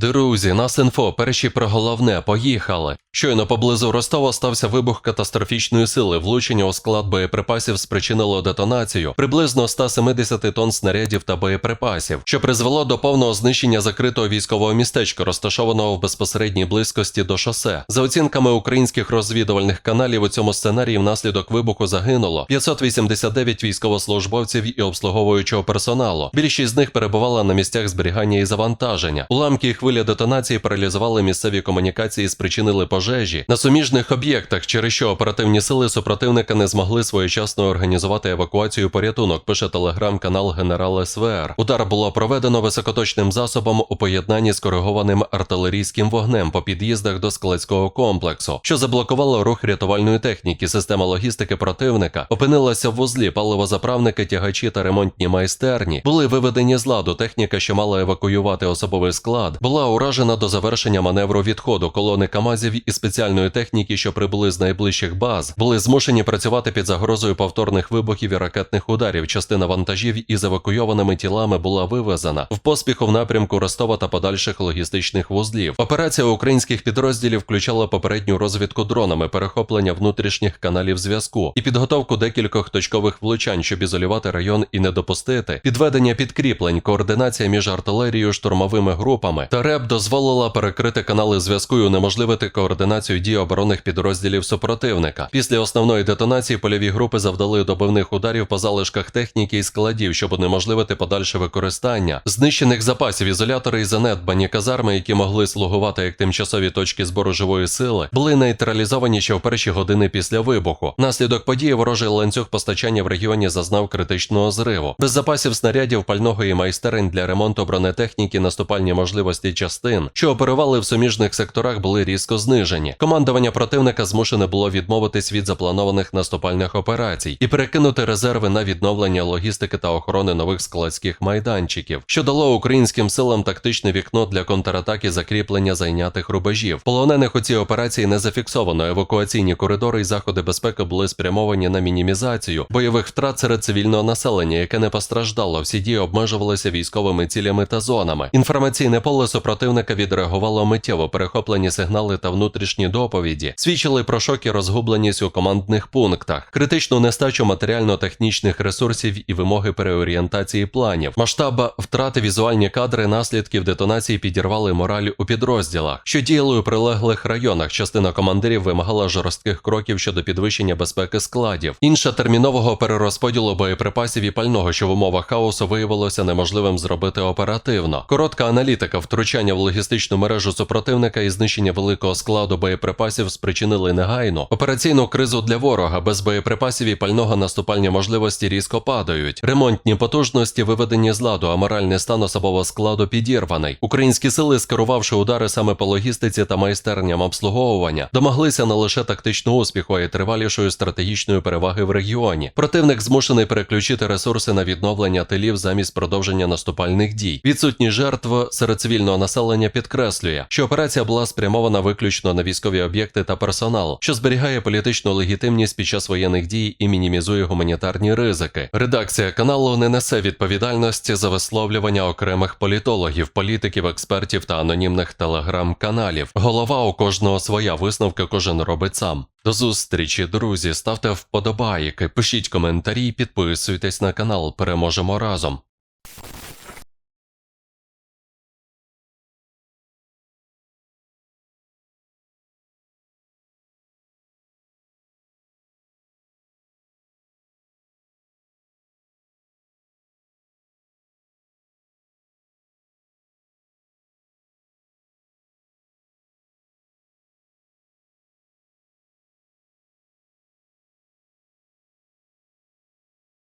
Друзі, нас інфо, перші про головне, поїхали. Щойно поблизу Ростова стався вибух катастрофічної сили. Влучення у склад боєприпасів спричинило детонацію приблизно 170 тонн снарядів та боєприпасів, що призвело до повного знищення закритого військового містечка, розташованого в безпосередній близькості до шосе. За оцінками українських розвідувальних каналів, у цьому сценарії внаслідок вибуху загинуло 589 військовослужбовців і обслуговуючого персоналу. Більшість з них перебувала на місцях зберігання і завантаження. Уламки і хвиля детонації паралізували місцеві комунікації і спричинили пожежі на суміжних об'єктах, через що оперативні сили супротивника не змогли своєчасно організувати евакуацію порятунок. Пише телеграм-канал Генерал СВР. Удар було проведено високоточним засобом у поєднанні з коригованим артилерійським вогнем по під'їздах до складського комплексу, що заблокувало рух рятувальної техніки. Система логістики противника опинилася в вузлі. Паливозаправники, тягачі та ремонтні майстерні були виведені з ладу. Техніка, що мала евакуювати особовий склад, була уражена до завершення маневру відходу. Колони КАМАЗів і спеціальної техніки, що прибули з найближчих баз, були змушені працювати під загрозою повторних вибухів і ракетних ударів. Частина вантажів із евакуйованими тілами була вивезена в поспіху в напрямку Ростова та подальших логістичних вузлів. Операція українських підрозділів включала попередню розвідку дронами, перехоплення внутрішніх каналів зв'язку і підготовку декількох точкових влучань, щоб ізолювати район і не допустити підведення підкріплень, координація між артилерією, штурмовими групами та РЕБ дозволила перекрити канали зв'язку і унеможливити координацію дій оборонних підрозділів супротивника. Після основної детонації польові групи завдали добивних ударів по залишках техніки і складів, щоб унеможливити подальше використання знищених запасів ізолятори і занедбані казарми, які могли слугувати як тимчасові точки збору живої сили, були нейтралізовані ще в перші години після вибуху. Наслідок події ворожий ланцюг постачання в регіоні зазнав критичного зриву. Без запасів снарядів, пального і майстерень для ремонту бронетехніки, наступальні можливості частин, що оперували в суміжних секторах, були різко знижені. Командування противника змушене було відмовитись від запланованих наступальних операцій і перекинути резерви на відновлення логістики та охорони нових складських майданчиків, що дало українським силам тактичне вікно для контратаки закріплення зайнятих рубежів. Полонених у цій операції не зафіксовано. Евакуаційні коридори і заходи безпеки були спрямовані на мінімізацію бойових втрат серед цивільного населення, яке не постраждало. Всі дії обмежувалися військовими цілями та зонами. Інформаційне поле супротивника відреагувало миттєво. Перехоплені сигнали та внутрішні доповіді свідчили про шок і розгубленість у командних пунктах, критичну нестачу матеріально-технічних ресурсів і вимоги переорієнтації планів. Масштаб втрати візуальні кадри наслідків детонації підірвали мораль у підрозділах, що діяли у прилеглих районах. Частина командирів вимагала жорстких кроків щодо підвищення безпеки складів. Інша термінового перерозподілу боєприпасів і пального, що в умовах хаосу виявилося неможливим зробити оперативно. Коротка аналітика втручання в логістичну мережу супротивника і знищення великого складу боєприпасів спричинили негайну операційну кризу для ворога. Без боєприпасів і пального наступальні можливості різко падають. Ремонтні потужності виведені з ладу, а моральний стан особового складу підірваний. Українські сили, скерувавши удари саме по логістиці та майстерням обслуговування, домоглися не лише тактичного успіху, а й тривалішої стратегічної переваги в регіоні. Противник змушений переключити ресурси на відновлення тилів замість продовження наступальних дій. Відсутність жертв серед цивільного населення підкреслює, що операція була спрямована виключно на військові об'єкти та персонал, що зберігає політичну легітимність під час воєнних дій і мінімізує гуманітарні ризики. Редакція каналу не несе відповідальності за висловлювання окремих політологів, політиків, експертів та анонімних телеграм-каналів. Голова у кожного своя висновка кожен робить сам. До зустрічі, друзі. Ставте вподобайки, пишіть коментарі, підписуйтесь на канал. Переможемо разом.